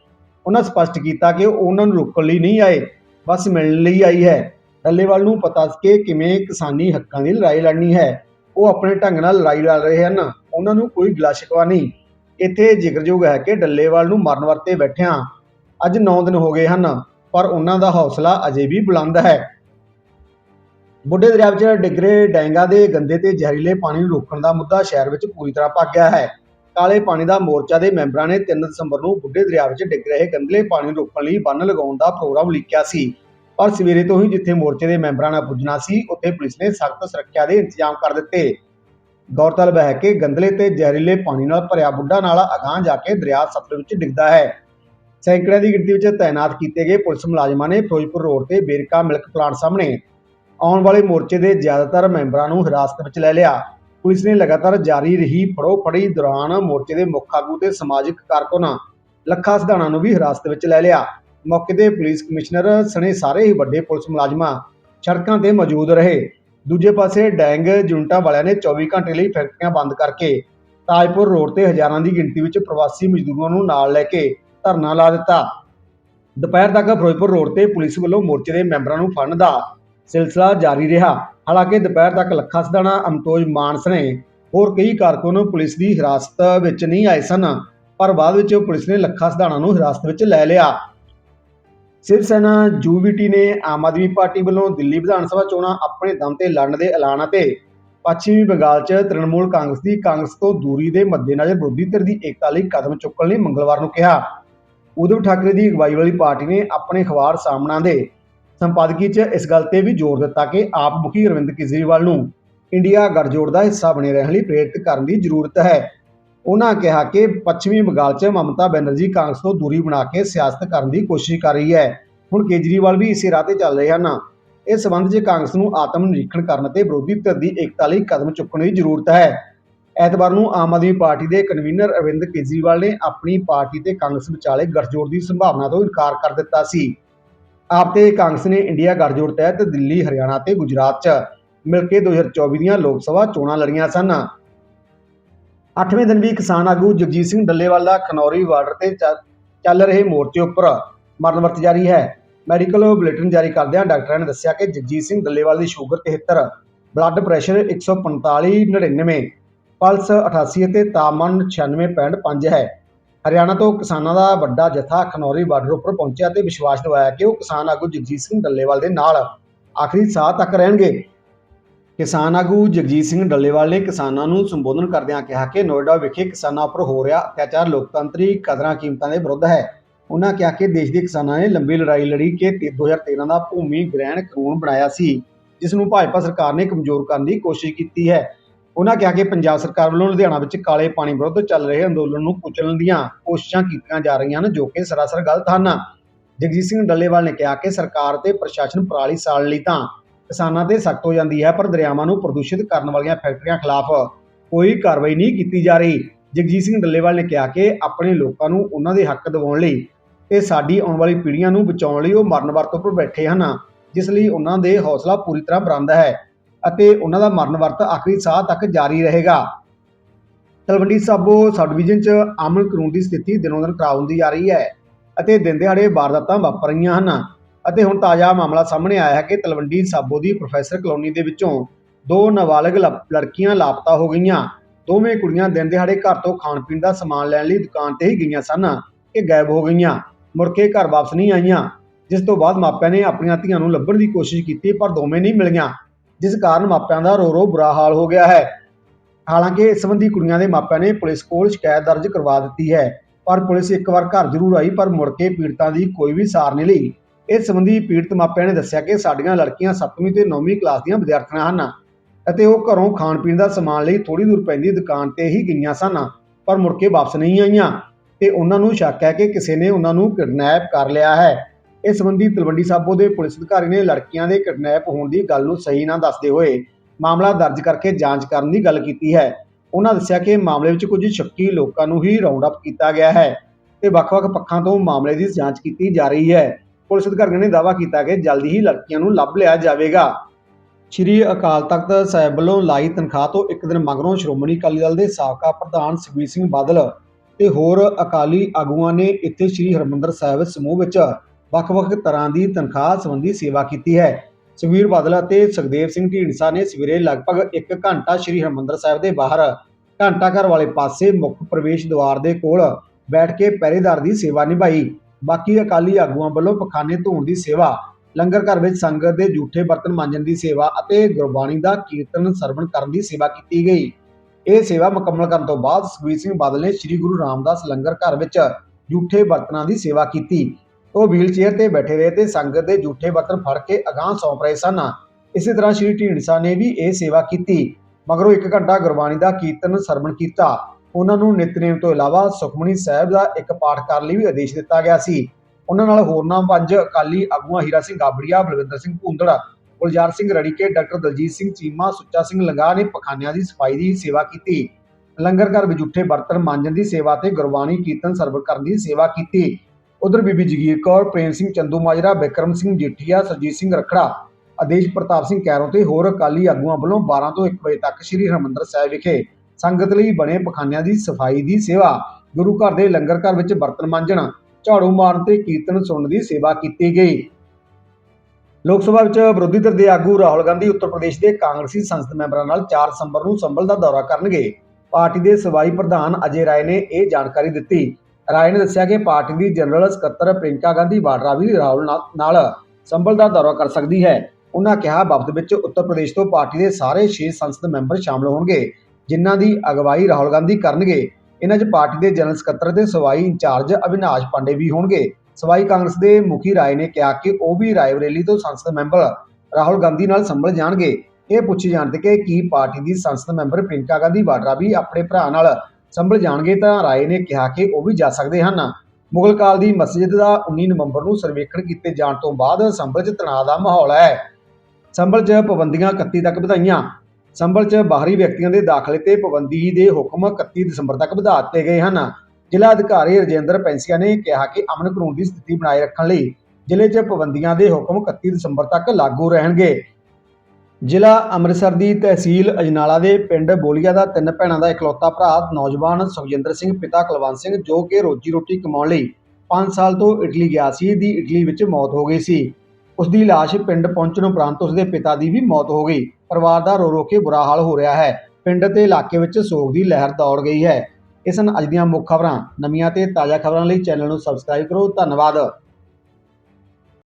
ਉਹਨਾਂ ਸਪਸ਼ਟ ਕੀਤਾ ਕਿ ਉਹ ਉਹਨਾਂ ਨੂੰ ਰੋਕਣ ਲਈ ਨਹੀਂ ਆਏ, ਬਸ ਮਿਲਣ ਲਈ ਆਈ ਹੈ। ਡੱਲੇਵਾਲ ਨੂੰ ਪਤਾ ਸੀ ਕਿ ਕਿਵੇਂ ਕਿਸਾਨੀ ਹੱਕਾਂ ਦੀ ਲੜਾਈ ਲੜਨੀ ਹੈ। ਉਹ ਆਪਣੇ ਢੰਗ ਨਾਲ ਲੜਾਈ ਲੜ ਰਹੇ ਹਨ। ਉਹਨਾਂ ਨੂੰ ਕੋਈ ਗਿਲਾ ਸ਼ਿਕਵਾ ਨਹੀਂ। ਇੱਥੇ ਜ਼ਿਕਰਯੋਗ ਹੈ ਕਿ ਡੱਲੇਵਾਲ ਨੂੰ ਮਰਨ ਵਰਤੇ ਬੈਠਿਆਂ ਅੱਜ 9 ਦਿਨ ਹੋ ਗਏ ਹਨ, ਪਰ ਉਹਨਾਂ ਦਾ ਹੌਸਲਾ ਅਜੇ ਵੀ ਬੁਲੰਦ ਹੈ। ਬੁੱਢੇ ਦਰਿਆ ਵਿੱਚ ਡਿਗਰੇ ਡੈਂਗਾ ਦੇ ਗੰਦੇ ਤੇ ਜ਼ਹਿਰੀਲੇ ਪਾਣੀ ਨੂੰ ਰੋਕਣ ਦਾ ਮੁੱਦਾ ਸ਼ਹਿਰ ਵਿੱਚ ਪੂਰੀ ਤਰ੍ਹਾਂ ਭੱਗ ਗਿਆ ਹੈ। ਕਾਲੇ ਪਾਣੀ ਦਾ ਮੋਰਚਾ ਦੇ ਮੈਂਬਰਾਂ ਨੇ 3 ਦਸੰਬਰ ਨੂੰ ਬੁੱਢੇ ਦਰਿਆ ਵਿੱਚ ਡਿੱਗ ਰਹੇ ਗੰਦਲੇ ਪਾਣੀ ਨੂੰ ਰੋਕਣ ਲਈ ਬੰਨ ਲਗਾਉਣ ਦਾ ਪ੍ਰੋਗਰਾਮ ਲਿਖਿਆ ਸੀ। ਪਰ ਸਵੇਰੇ ਤੋਂ ਹੀ ਜਿੱਥੇ ਮੋਰਚੇ ਦੇ ਮੈਂਬਰਾਂ ਨੇ ਪੁੱਜਣਾ ਸੀ, ਉੱਥੇ ਪੁਲਿਸ ਨੇ ਸਖਤ ਸੁਰੱਖਿਆ ਦੇ ਇੰਤਜ਼ਾਮ ਕਰ ਦਿੱਤੇ। ਗੌਰਤਲਬ ਹੈ ਕਿ ਗੰਦਲੇ ਤੇ ਜ਼ਹਿਰੀਲੇ ਪਾਣੀ ਨਾਲ ਭਰਿਆ ਬੁੱਢਾ ਨਾਲਾ ਅਗਾਂਹ ਜਾ ਕੇ ਦਰਿਆ ਸਤਲੁਜ ਵਿੱਚ ਡਿੱਗਦਾ ਹੈ। ਸੈਂਕੜਿਆਂ ਦੀ ਗਿਣਤੀ ਵਿੱਚ ਤਾਇਨਾਤ ਕੀਤੇ ਗਏ ਪੁਲਿਸ ਮੁਲਾਜ਼ਮਾਂ ਨੇ ਫਿਰੋਜ਼ਪੁਰ ਰੋਡ ਤੇ ਬੇਰਕਾ ਮਿਲਕ ਪਲਾਂਟ ਸਾਹਮਣੇ ਆਉਣ ਵਾਲੇ ਮੋਰਚੇ ਦੇ ਜ਼ਿਆਦਾਤਰ ਮੈਂਬਰਾਂ ਨੂੰ ਹਿਰਾਸਤ ਵਿੱਚ ਲੈ ਲਿਆ। ਪੁਲਿਸ ਨੇ ਲਗਾਤਾਰ ਜਾਰੀ ਰਹੀ ਫੜੋ ਫੜੀ ਦੌਰਾਨ ਮੋਰਚੇ ਦੇ ਮੁੱਖ ਆਗੂ ਤੇ ਸਮਾਜਿਕ ਕਾਰਕੁਨਾਂ ਲੱਖਾ ਸਿਧਾਣਾ ਨੂੰ ਵੀ ਹਿਰਾਸਤ ਵਿੱਚ ਲੈ ਲਿਆ। ਮੌਕੇ ਤੇ ਪੁਲਿਸ ਕਮਿਸ਼ਨਰ ਸਣੇ ਸਾਰੇ ਹੀ ਵੱਡੇ ਪੁਲਿਸ ਮੁਲਾਜ਼ਮਾਂ ਸੜਕਾਂ ਤੇ ਮੌਜੂਦ ਰਹੇ। ਦੂਜੇ ਪਾਸੇ ਡੈਂਗ ਯੂਨਿਟਾਂ ਵਾਲਿਆਂ ਨੇ 24 ਘੰਟੇ ਲਈ ਫੈਕਟਰੀਆਂ ਬੰਦ ਕਰਕੇ ਤਾਜਪੁਰ ਰੋਡ ਤੇ ਹਜ਼ਾਰਾਂ ਦੀ ਗਿਣਤੀ ਵਿੱਚ ਪ੍ਰਵਾਸੀ ਮਜ਼ਦੂਰਾਂ ਨੂੰ ਨਾਲ ਲੈ ਕੇ ਧਰਨਾ ਲਾ ਦਿੱਤਾ। ਦੁਪਹਿਰ ਤੱਕ ਫਿਰੋਜ਼ਪੁਰ ਰੋਡ ਤੇ ਪੁਲਿਸ ਵੱਲੋਂ ਮੋਰਚੇ ਦੇ ਮੈਂਬਰਾਂ ਨੂੰ ਫੜਨ ਦਾ ਸਿਲਸਿਲਾ ਜਾਰੀ ਰਿਹਾ। ਹਾਲਾਂਕਿ ਦੁਪਹਿਰ ਤੱਕ ਲੱਖਾ ਸਦਾਣਾ, ਅਮਤੋਜ, ਮਾਨਸ ਨੇ ਹੋਰ ਕਈ ਕਾਰਕੁਨ ਪੁਲਿਸ ਦੀ ਹਿਰਾਸਤ ਵਿੱਚ ਨਹੀਂ ਆਏ ਸਨ, ਪਰ ਬਾਅਦ ਵਿੱਚ ਪੁਲਿਸ ਨੇ ਲੱਖਾ ਸਦਾਣਾ ਨੂੰ ਹਿਰਾਸਤ ਵਿੱਚ ਲੈ ਲਿਆ। ਸਿਵ ਸੈਨਾ ਯੂਵੀਟੀ ਨੇ ਆਮ ਆਦਮੀ ਪਾਰਟੀ ਵੱਲੋਂ ਦਿੱਲੀ ਵਿਧਾਨ ਸਭਾ ਚੋਣਾਂ ਆਪਣੇ ਦਮ ਤੇ ਲੜਨ ਦੇ ਐਲਾਨ ਅਤੇ ਪੱਛਮੀ ਬੰਗਾਲ 'ਚ ਤ੍ਰਿਣਮੂਲ ਕਾਂਗਰਸ ਦੀ ਕਾਂਗਰਸ ਤੋਂ ਦੂਰੀ ਦੇ ਮੱਦੇਨਜ਼ਰ ਵਿਰੋਧੀ ਧਿਰ ਦੀ ਏਕਤਾ ਲਈ ਕਦਮ ਚੁੱਕਣ ਲਈ ਮੰਗਲਵਾਰ ਨੂੰ ਕਿਹਾ। ਉਧਵ ਠਾਕਰੇ ਦੀ ਅਗਵਾਈ ਵਾਲੀ ਪਾਰਟੀ ਨੇ ਆਪਣੇ ਅਖਬਾਰ ਸਾਹਮਣਾ ਦੇ ਸੰਪਾਦਕੀ 'ਚ ਇਸ ਗੱਲ ਤੇ ਵੀ ਜ਼ੋਰ ਦਿੱਤਾ ਕਿ ਆਪ ਮੁਖੀ ਅਰਵਿੰਦ ਕੇਜਰੀਵਾਲ ਨੂੰ ਇੰਡੀਆ ਗੱਠਜੋੜ ਦਾ ਹਿੱਸਾ ਬਣੇ ਰਹਿਣ ਲਈ ਪ੍ਰੇਰਿਤ ਕਰਨ ਦੀ ਜ਼ਰੂਰਤ ਹੈ। ਉਹਨਾਂ ਕਿਹਾ ਕਿ ਪੱਛਮੀ ਬੰਗਾਲ 'ਚ ਮਮਤਾ ਬੈਨਰਜੀ ਕਾਂਗਰਸ ਤੋਂ ਦੂਰੀ ਬਣਾ ਕੇ ਸਿਆਸਤ ਕਰਨ ਦੀ ਕੋਸ਼ਿਸ਼ ਕਰ ਰਹੀ ਹੈ। ਹੁਣ ਕੇਜਰੀਵਾਲ ਵੀ ਇਸੇ ਰਾਹ ਤੇ ਚੱਲ ਰਹੇ ਹਨ। ਇਸ ਸੰਬੰਧ 'ਚ ਕਾਂਗਰਸ ਨੂੰ ਆਤਮ ਨਿਰੀਖਣ ਕਰਨ ਤੇ ਵਿਰੋਧੀ ਧਿਰ ਦੀ ਏਕਤਾ ਲਈ ਕਦਮ ਚੁੱਕਣ ਦੀ ਜ਼ਰੂਰਤ ਹੈ। ਐਤਵਾਰ ਨੂੰ ਆਮ ਆਦਮੀ ਪਾਰਟੀ ਦੇ ਕਨਵੀਨਰ ਅਰਵਿੰਦ ਕੇਜਰੀਵਾਲ ਨੇ ਆਪਣੀ ਪਾਰਟੀ ਤੇ ਕਾਂਗਰਸ ਵਿਚਾਲੇ ਗੱਠਜੋੜ ਦੀ ਸੰਭਾਵਨਾ ਤੋਂ ਇਨਕਾਰ ਕਰ ਦਿੱਤਾ ਸੀ। ਆਪ ਤੇ ਕਾਂਗਰਸ ਨੇ ਇੰਡੀਆ ਗੱਠਜੋੜ ਤਹਿਤ ਦਿੱਲੀ, ਹਰਿਆਣਾ ਤੇ ਗੁਜਰਾਤ 'ਚ ਮਿਲ ਕੇ 2024 ਦੀਆਂ ਲੋਕ ਸਭਾ ਚੋਣਾਂ ਲੜੀਆਂ ਸਨ। ਅੱਠਵੇਂ ਦਿਨ ਵੀ ਕਿਸਾਨ ਆਗੂ ਜਗਜੀਤ ਸਿੰਘ ਡੱਲੇਵਾਲ ਦਾ ਖਨੌਰੀ ਬਾਰਡਰ ਤੇ ਚ- ਚੱਲ ਰਹੇ ਮੋਰਚੇ ਉੱਪਰ ਮਰਨ ਵਰਤ ਜਾਰੀ ਹੈ। ਮੈਡੀਕਲ ਬੁਲੇਟਿਨ ਜਾਰੀ ਕਰਦਿਆਂ ਡਾਕਟਰਾਂ ਨੇ ਦੱਸਿਆ ਕਿ ਜਗਜੀਤ ਸਿੰਘ ਡੱਲੇਵਾਲ ਦੀ ਸ਼ੂਗਰ 73 ਬਲੱਡ ਪ੍ਰੈਸ਼ਰ 145 99 ਪਲਸ 88 ਅਤੇ ਤਾਪਮਾਨ 96.5 ਹੈ। ਹਰਿਆਣਾ ਤੋਂ ਕਿਸਾਨਾਂ ਦਾ ਵੱਡਾ ਜਥਾ ਖਨੌਰੀ ਬਾਰਡਰ ਉੱਪਰ ਪਹੁੰਚਿਆ ਤੇ ਵਿਸ਼ਵਾਸ ਦਿਵਾਇਆ ਕਿ ਉਹ ਕਿਸਾਨ ਆਗੂ ਜਗਜੀਤ ਸਿੰਘ ਡੱਲੇਵਾਲ ਦੇ ਨਾਲ ਆਖਰੀ ਸਾਹ ਤੱਕ ਰਹਿਣਗੇ। ਕਿਸਾਨ ਆਗੂ ਜਗਜੀਤ ਸਿੰਘ ਡੱਲੇਵਾਲ ਨੇ ਕਿਸਾਨਾਂ ਨੂੰ ਸੰਬੋਧਨ ਕਰਦਿਆਂ ਕਿਹਾ ਕਿ ਨੋਇਡਾ ਵਿਖੇ ਕਿਸਾਨਾਂ ਉੱਪਰ ਹੋ ਰਿਹਾ ਅਤਿਆਚਾਰ, ਲੋਕਤੰਤਰੀ ਕਦਰਾਂ ਕੀਮਤਾਂ ਦੇ ਵਿਰੁੱਧ ਹੈ। ਉਹਨਾਂ ਕਿਹਾ ਕਿ ਦੇਸ਼ ਦੇ ਕਿਸਾਨਾਂ ਨੇ ਲੰਬੀ ਲੜਾਈ ਲੜੀ ਕਿ ਤੇ 2013 ਦਾ ਭੂਮੀ ਗ੍ਰਹਿਣ ਕਾਨੂੰਨ ਬਣਾਇਆ ਸੀ, ਜਿਸ ਨੂੰ ਭਾਜਪਾ ਸਰਕਾਰ ਨੇ ਕਮਜ਼ੋਰ ਕਰਨ ਦੀ ਕੋਸ਼ਿਸ਼ ਕੀਤੀ ਹੈ। ਉਹਨਾਂ ਕਿਹਾ ਕਿ ਪੰਜਾਬ ਸਰਕਾਰ ਵੱਲੋਂ ਲੁਧਿਆਣਾ ਵਿੱਚ ਕਾਲੇ ਪਾਣੀ ਵਿਰੁੱਧ ਚੱਲ ਰਹੇ ਅੰਦੋਲਨ ਨੂੰ ਕੁਚਲਣ ਦੀਆਂ ਕੋਸ਼ਿਸ਼ਾਂ ਕੀਤੀਆਂ ਜਾ ਰਹੀਆਂ ਹਨ, ਜੋ ਕਿ ਸਰਾਸਰ ਗਲਤ ਹਨ। ਜਗਜੀਤ ਸਿੰਘ ਡੱਲੇਵਾਲ ਨੇ ਕਿਹਾ ਕਿ ਸਰਕਾਰ ਤੇ ਪ੍ਰਸ਼ਾਸਨ ਪਰਾਲੀ ਸਾਲ ਲਈ ਤਾਂ ਕਿਸਾਨਾਂ ਤੇ ਸਖਤ ਹੋ ਜਾਂਦੀ ਹੈ, ਪਰ ਦਰਿਆਵਾਂ ਨੂੰ ਪ੍ਰਦੂਸ਼ਿਤ ਕਰਨ ਵਾਲੀਆਂ ਫੈਕਟਰੀਆਂ ਖਿਲਾਫ ਕੋਈ ਕਾਰਵਾਈ ਨਹੀਂ ਕੀਤੀ ਜਾ ਰਹੀ। ਜਗਜੀਤ ਸਿੰਘ ਡੱਲੇਵਾਲ ਨੇ ਕਿਹਾ ਕਿ ਆਪਣੇ ਲੋਕਾਂ ਨੂੰ ਉਹਨਾਂ ਦੇ ਹੱਕ ਦਿਵਾਉਣ ਲਈ ਤੇ ਸਾਡੀ ਆਉਣ ਵਾਲੀ ਪੀੜ੍ਹੀਆਂ ਨੂੰ ਬਚਾਉਣ ਲਈ ਉਹ ਮਰਨ ਵਰਤ ਉੱਪਰ ਬੈਠੇ ਹਨ, ਜਿਸ ਲਈ ਉਹਨਾਂ ਦੇ ਹੌਸਲਾ ਪੂਰੀ ਤਰ੍ਹਾਂ ਬੁਲੰਦ ਹੈ ਅਤੇ ਉਹਨਾਂ ਦਾ ਮਰਨ ਵਰਤ ਆਖਰੀ ਸਾਹ ਤੱਕ ਜਾਰੀ ਰਹੇਗਾ। ਤਲਵੰਡੀ ਸਾਬੋ ਸਬ ਡਿਵੀਜ਼ਨ 'ਚ ਅਮਨ ਕਾਨੂੰਨ ਦੀ ਸਥਿਤੀ ਦਿਨੋਂ ਦਿਨ ਖਰਾਬ ਹੁੰਦੀ ਜਾ ਰਹੀ ਹੈ ਅਤੇ ਦਿਨ ਦਿਹਾੜੇ ਵਾਰਦਾਤਾਂ ਵਾਪਰ ਰਹੀਆਂ ਹਨ। ਅਤੇ ਹੁਣ ਤਾਜ਼ਾ ਮਾਮਲਾ ਸਾਹਮਣੇ ਆਇਆ ਹੈ ਕਿ ਤਲਵੰਡੀ ਸਾਬੋ ਦੀ ਪ੍ਰੋਫੈਸਰ ਕਲੋਨੀ ਦੇ ਵਿੱਚੋਂ ਦੋ ਨਾਬਾਲਗ ਲੜਕੀਆਂ ਲਾਪਤਾ ਹੋ ਗਈਆਂ। ਦੋਵੇਂ ਕੁੜੀਆਂ ਦਿਨ ਦਿਹਾੜੇ ਘਰ ਤੋਂ ਖਾਣ ਪੀਣ ਦਾ ਸਮਾਨ ਲੈਣ ਲਈ ਦੁਕਾਨ ਤੇ ਹੀ ਗਈਆਂ ਸਨ ਕਿ ਗਾਇਬ ਹੋ ਗਈਆਂ। ਮੁੜ ਕੇ ਘਰ ਵਾਪਸ ਨਹੀਂ ਆਈਆਂ, ਜਿਸ ਤੋਂ ਬਾਅਦ ਮਾਪਿਆਂ ਨੇ ਆਪਣੀਆਂ ਧੀਆਂ ਨੂੰ ਲੱਭਣ ਦੀ ਕੋਸ਼ਿਸ਼ ਕੀਤੀ, ਪਰ ਦੋਵੇਂ ਨਹੀਂ ਮਿਲੀਆਂ ਜਿਸ ਕਾਰਨ ਮਾਪਿਆਂ ਦਾ ਰੋ ਰੋ ਬੁਰਾ ਹਾਲ ਹੋ ਗਿਆ ਹੈ। ਹਾਲਾਂਕਿ ਇਸ ਸੰਬੰਧੀ ਕੁੜੀਆਂ ਦੇ ਮਾਪਿਆਂ ਨੇ ਪੁਲਿਸ ਕੋਲ ਸ਼ਿਕਾਇਤ ਦਰਜ ਕਰਵਾ ਦਿੱਤੀ ਹੈ, ਪਰ ਪੁਲਿਸ ਇੱਕ ਵਾਰ ਘਰ ਜ਼ਰੂਰ ਆਈ, ਪਰ ਮੁੜ ਕੇ ਪੀੜਤਾਂ ਦੀ ਕੋਈ ਵੀ ਸਾਰ ਨਹੀਂ ਲਈ। ਇਸ ਸੰਬੰਧੀ ਪੀੜਤ ਮਾਪਿਆਂ ਨੇ ਦੱਸਿਆ ਕਿ ਸਾਡੀਆਂ ਲੜਕੀਆਂ 7ਵੀਂ ਤੇ 9ਵੀਂ ਕਲਾਸ ਦੀਆਂ ਵਿਦਿਆਰਥਣਾਂ ਹਨ ਅਤੇ ਉਹ ਘਰੋਂ ਖਾਣ ਪੀਣ ਦਾ ਸਮਾਨ ਲਈ ਥੋੜੀ ਦੂਰ ਪੈਂਦੀ ਦੁਕਾਨ ਤੇ ਹੀ ਗਈਆਂ ਸਨ, ਪਰ ਮੁੜ ਕੇ ਵਾਪਸ ਨਹੀਂ ਆਈਆਂ ਤੇ ਉਹਨਾਂ ਨੂੰ ਸ਼ੱਕ ਹੈ ਕਿ ਕਿਸੇ ਨੇ ਉਹਨਾਂ ਨੂੰ ਕਿਡਨੈਪ ਕਰ ਲਿਆ ਹੈ। ਇਸ ਸੰਬੰਧੀ ਤਲਵੰਡੀ ਸਾਬੋ ਦੇ ਪੁਲਿਸ ਅਧਿਕਾਰੀ ਨੇ ਲੜਕੀਆਂ ਦੇ ਕਿਡਨੈਪ ਹੋਣ ਦੀ ਗੱਲ ਨੂੰ ਸਹੀ ਨਾ ਦੱਸਦੇ ਹੋਏ ਮਾਮਲਾ ਦਰਜ ਕਰਕੇ ਜਾਂਚ ਕਰਨ ਦੀ ਗੱਲ ਕੀਤੀ ਹੈ। ਉਹਨਾਂ ਦੱਸਿਆ ਕਿ ਮਾਮਲੇ ਵਿੱਚ ਕੁਝ ਸ਼ੱਕੀ ਲੋਕਾਂ ਨੂੰ ਹੀ ਰਾਉਂਡ ਅਪ ਕੀਤਾ ਗਿਆ ਹੈ ਤੇ ਵੱਖ-ਵੱਖ ਪੱਖਾਂ ਤੋਂ ਮਾਮਲੇ ਦੀ ਜਾਂਚ ਕੀਤੀ ਜਾ ਰਹੀ ਹੈ। ਪੁਲਿਸ ਅਧਿਕਾਰੀਆਂ ਨੇ ਦਾਅਵਾ ਕੀਤਾ ਕਿ ਜਲਦੀ ਹੀ ਲੜਕੀਆਂ ਨੂੰ ਲੱਭ ਲਿਆ ਜਾਵੇਗਾ। ਸ਼੍ਰੀ ਅਕਾਲ ਤਖਤ ਸਾਹਿਬ ਵੱਲੋਂ ਲਾਈ ਤਨਖਾਹ ਤੋਂ ਇੱਕ ਦਿਨ ਮਗਰੋਂ ਸ਼੍ਰੋਮਣੀ ਅਕਾਲੀ ਦਲ ਦੇ ਸਾਬਕਾ ਪ੍ਰਧਾਨ ਸੁਖਬੀਰ ਸਿੰਘ ਬਾਦਲ ਤੇ ਹੋਰ ਅਕਾਲੀ ਆਗੂਆਂ ਨੇ ਇੱਥੇ ਸ਼੍ਰੀ ਹਰਮੰਦਰ ਸਾਹਿਬ ਸਮੂਹ ਵਿੱਚ ਵੱਖ-ਵੱਖ ਤਰ੍ਹਾਂ ਦੀ ਤਨਖਾਹ ਸੰਬੰਧੀ ਸੇਵਾ ਕੀਤੀ ਹੈ। ਸੁਖਬੀਰ ਬਾਦਲ ਅਤੇ ਸੁਖਦੇਵ ਸਿੰਘ ਢੀਂਡਸਾ ਨੇ ਸਵੇਰੇ ਲਗਭਗ 1 ਘੰਟਾ ਸ਼੍ਰੀ ਹਰਮੰਦਰ ਸਾਹਿਬ ਦੇ ਬਾਹਰ ਘੰਟਾ ਘਰ ਵਾਲੇ ਪਾਸੇ ਮੁੱਖ ਪ੍ਰਵੇਸ਼ ਦੁਆਰ ਦੇ ਕੋਲ ਬੈਠ ਕੇ ਪਹਿਰੇਦਾਰ ਦੀ ਸੇਵਾ ਨਿਭਾਈ। ਬਾਕੀ ਅਕਾਲੀ ਆਗੂਆਂ ਵੱਲੋਂ ਪਖਾਨੇ ਧੋਣ ਦੀ ਸੇਵਾ, ਲੰਗਰ ਘਰ ਵਿੱਚ ਸੰਗਤ ਦੇ ਜੂਠੇ ਬਰਤਨ ਮਾਂਜਣ ਦੀ ਸੇਵਾ ਅਤੇ ਗੁਰਬਾਣੀ ਦਾ ਕੀਰਤਨ ਸਰਵਣ ਕਰਨ ਦੀ ਸੇਵਾ ਕੀਤੀ ਗਈ। ਇਹ ਸੇਵਾ ਮੁਕੰਮਲ ਕਰਨ ਤੋਂ ਬਾਅਦ ਸੁਖਬੀਰ ਸਿੰਘ ਬਾਦਲ ਨੇ ਸ੍ਰੀ ਗੁਰੂ ਰਾਮਦਾਸ ਲੰਗਰ ਘਰ ਵਿੱਚ ਜੂਠੇ ਬਰਤਨਾਂ ਦੀ ਸੇਵਾ ਕੀਤੀ। ਉਹ ਵੀਲਚੇਅਰ ਤੇ ਬੈਠੇ ਰਹੇ ਤੇ ਸੰਗਤ ਦੇ ਜੂਠੇ ਬਰਤਨ ਫੜ ਕੇ ਅਗਾਂਹ ਸੌਂਪ ਰਹੇ ਸਨ। ਇਸੇ ਤਰ੍ਹਾਂ ਸ੍ਰੀ ਢੀਂਡਸਾ ਨੇ ਵੀ ਇਹ ਸੇਵਾ ਕੀਤੀ। ਮਗਰੋਂ ਇੱਕ ਘੰਟਾ ਗੁਰਬਾਣੀ ਦਾ ਕੀਰਤਨ ਸਰਵਣ ਕੀਤਾ। ਉਹਨਾਂ ਨੂੰ ਨਿਤਨੇਮ ਤੋਂ ਇਲਾਵਾ ਸੁਖਮਨੀ ਸਾਹਿਬ ਦਾ ਇੱਕ ਪਾਠ ਕਰਨ ਲਈ ਵੀ ਆਦੇਸ਼ ਦਿੱਤਾ ਗਿਆ ਸੀ। ਉਹਨਾਂ ਨਾਲ ਹੋਰਨਾਂ ਪੰਜ ਅਕਾਲੀ ਆਗੂਆਂ ਹੀਰਾ ਸਿੰਘ ਗਾਬੜੀਆ, ਬਲਵਿੰਦਰ ਸਿੰਘ ਭੁੰਦੜ, ਗੁਲਜ਼ਾਰ ਸਿੰਘ ਰੜੀਕੇ, ਡਾਕਟਰ ਦਲਜੀਤ ਸਿੰਘ ਚੀਮਾ, ਸੁੱਚਾ ਸਿੰਘ ਲੰਗਾਹ ਨੇ ਪਖਾਨਿਆਂ ਦੀ ਸਫ਼ਾਈ ਦੀ ਸੇਵਾ ਕੀਤੀ। ਲੰਗਰ ਘਰ ਵਿੱਚ ਜੂਠੇ ਬਰਤਨ ਮਾਂਜਣ ਦੀ ਸੇਵਾ ਤੇ ਗੁਰਬਾਣੀ ਕੀਰਤਨ ਸਰਵਣ ਕਰਨ ਦੀ ਸੇਵਾ ਕੀਤੀ। ਉਧਰ ਬੀਬੀ ਜਗੀਰ ਕੌਰ, ਪ੍ਰੇਮ ਸਿੰਘ ਚੰਦੂ ਮਾਜਰਾ, ਬਿਕਰਮ ਸਿੰਘ ਜੇਠੀਆ, ਸਰਜੀਤ ਸਿੰਘ ਰਖੜਾ, ਆਦੇਸ਼ ਪ੍ਰਤਾਪ ਸਿੰਘ ਕੈਰੋਂ ਤੇ ਹੋਰ ਅਕਾਲੀ ਆਗੂਆਂ ਵੱਲੋਂ 12 ਤੋਂ 1 ਵਜੇ ਤੱਕ ਸ੍ਰੀ ਹਰਿਮੰਦਰ ਸਾਹਿਬ ਵਿਖੇ ਸੰਗਤ ਲਈ ਬਣੇ ਪਖਾਨਿਆਂ ਦੀ ਸਫ਼ਾਈ ਦੀ ਸੇਵਾ, ਗੁਰੂ ਘਰ ਦੇ ਲੰਗਰ ਘਰ ਵਿੱਚ ਬਰਤਨ ਮਾਂਜਣ, ਝਾੜੂ ਮਾਰਨ ਤੇ ਕੀਰਤਨ ਸੁਣਨ ਦੀ ਸੇਵਾ ਕੀਤੀ ਗਈ। ਲੋਕ ਸਭਾ ਵਿੱਚ ਵਿਰੋਧੀ ਧਿਰ ਦੇ ਆਗੂ ਰਾਹੁਲ ਗਾਂਧੀ ਉੱਤਰ ਪ੍ਰਦੇਸ਼ ਦੇ ਕਾਂਗਰਸੀ ਸੰਸਦ ਮੈਂਬਰਾਂ ਨਾਲ 4 ਦਸੰਬਰ ਨੂੰ ਸੰਭਲ ਦਾ ਦੌਰਾ ਕਰਨਗੇ। ਪਾਰਟੀ ਦੇ ਸਵਾਈ ਪ੍ਰਧਾਨ ਅਜੇ ਰਾਏ ਨੇ ਇਹ ਜਾਣਕਾਰੀ ਦਿੱਤੀ। ਰਾਏ ਨੇ ਦੱਸਿਆ ਕਿ ਪਾਰਟੀ ਦੀ ਜਨਰਲ ਸਕੱਤਰ ਪ੍ਰਿੰਕਾ ਗਾਂਧੀ ਵਾਡਰਾ ਵੀ ਰਾਹੁਲ ਨਾਲ- ਨਾਲ ਸੰਭਲ ਦਾ ਦੌਰਾ ਕਰ ਸਕਦੀ ਹੈ। ਉਹਨਾਂ ਕਿਹਾ, ਵਫਦ ਵਿੱਚ ਉੱਤਰ ਪ੍ਰਦੇਸ਼ ਤੋਂ ਪਾਰਟੀ ਦੇ ਸਾਰੇ 6 ਸੰਸਦ ਮੈਂਬਰ ਸ਼ਾਮਲ ਹੋਣਗੇ। ਜਿਨ੍ਹਾਂ ਦੀ ਅਗਵਾਈ ਰਾਹੁਲ ਗਾਂਧੀ ਕਰਨਗੇ, ਇਹਨਾਂ 'ਚ ਪਾਰਟੀ ਦੇ ਜਨਰਲ ਸਕੱਤਰ ਤੇ ਸਵਾਈ ਇੰਚਾਰਜ ਅਵਿਨਾਸ਼ ਪਾਂਡੇ ਵੀ ਹੋਣਗੇ। ਸਵਾਈ ਕਾਂਗਰਸ ਦੇ ਮੁਖੀ ਰਾਏ ਨੇ ਕਿਹਾ ਕਿ ਉਹ ਵੀ ਰਾਏਬਰੇਲੀ ਤੋਂ ਸੰਸਦ ਮੈਂਬਰ ਰਾਹੁਲ ਗਾਂਧੀ ਨਾਲ ਸੰਭਲ ਜਾਣਗੇ। ਇਹ ਪੁੱਛੀ ਜਾਣਦੇ ਕਿ ਕੀ ਪਾਰਟੀ ਦੀ ਸੰਸਦ ਮੈਂਬਰ ਪ੍ਰਿੰਕਾ ਗਾਂਧੀ ਵਾਡਰਾ ਵੀ ਆਪਣੇ ਭਰਾ ਨਾਲ ਸੰਭਲ ਜਾਣਗੇ ਤਾਂ ਰਾਏ ਨੇ ਕਿਹਾ ਕਿ ਉਹ ਵੀ ਜਾ ਸਕਦੇ ਹਨ। ਮੁਗਲ ਕਾਲ ਦੀ ਮਸਜਿਦ ਦਾ 19 ਨਵੰਬਰ ਨੂੰ ਸਰਵੇਖਣ ਕੀਤੇ ਜਾਣ ਤੋਂ ਬਾਅਦ ਸੰਭਲ 'ਚ ਤਣਾਅ ਦਾ ਮਾਹੌਲ ਹੈ। ਸੰਭਲ 'ਚ ਪਾਬੰਦੀਆਂ 31 ਤੱਕ ਵਧਾਈਆਂ। ਸੰਭਲ 'ਚ ਬਾਹਰੀ ਵਿਅਕਤੀਆਂ ਦੇ ਦਾਖਲੇ ਤੇ ਪਾਬੰਦੀ ਦੇ ਹੁਕਮ 31 ਦਸੰਬਰ ਤੱਕ ਵਧਾ ਦਿੱਤੇ ਗਏ ਹਨ। ਜ਼ਿਲ੍ਹਾ ਅਧਿਕਾਰੀ ਰਜਿੰਦਰ ਪੈਂਸੀਆ ਨੇ ਕਿਹਾ ਕਿ ਅਮਨ ਕਾਨੂੰਨ ਦੀ ਸਥਿਤੀ ਬਣਾਏ ਰੱਖਣ ਲਈ ਜ਼ਿਲ੍ਹੇ 'ਚ ਪਾਬੰਦੀਆਂ ਦੇ ਹੁਕਮ 31 ਦਸੰਬਰ ਤੱਕ ਲਾਗੂ ਰਹਿਣਗੇ। ਜ਼ਿਲ੍ਹਾ ਅੰਮ੍ਰਿਤਸਰ ਦੀ ਤਹਿਸੀਲ ਅਜਨਾਲਾ ਦੇ ਪਿੰਡ ਬੋਲੀਆ ਦਾ ਤਿੰਨ ਭੈਣਾਂ ਦਾ ਇਕਲੌਤਾ ਭਰਾ ਨੌਜਵਾਨ ਸੁਖਜਿੰਦਰ ਸਿੰਘ, ਪਿਤਾ ਕੁਲਵੰਤ ਸਿੰਘ, ਜੋ ਕਿ ਰੋਜੀ ਰੋਟੀ ਕਮਾਉਣ ਲਈ 5 ਸਾਲ ਤੋਂ ਇਟਲੀ ਗਿਆ ਸੀ, ਦੀ ਇਟਲੀ ਵਿੱਚ ਮੌਤ ਹੋ ਗਈ ਸੀ। ਉਸ ਦੀ ਲਾਸ਼ ਪਿੰਡ ਪਹੁੰਚਣ ਉਪਰੰਤ ਉਸ ਦੇ ਪਿਤਾ ਦੀ ਵੀ ਮੌਤ ਹੋ ਗਈ। ਪਰਿਵਾਰ ਦਾ ਰੋ ਰੋ ਕੇ ਬੁਰਾ ਹਾਲ ਹੋ ਰਿਹਾ ਹੈ। ਪਿੰਡ ਤੇ ਇਲਾਕੇ ਵਿੱਚ ਸੋਗ ਦੀ ਲਹਿਰ ਦੌੜ ਗਈ ਹੈ। ਇਹ ਸਨ ਅੱਜ ਦੀਆਂ ਮੁੱਖ ਖਬਰਾਂ, ਨਵੀਆਂ ਤੇ ਤਾਜ਼ਾ ਖਬਰਾਂ ਲਈ ਚੈਨਲ ਨੂੰ ਸਬਸਕ੍ਰਾਈਬ ਕਰੋ। ਧੰਨਵਾਦ।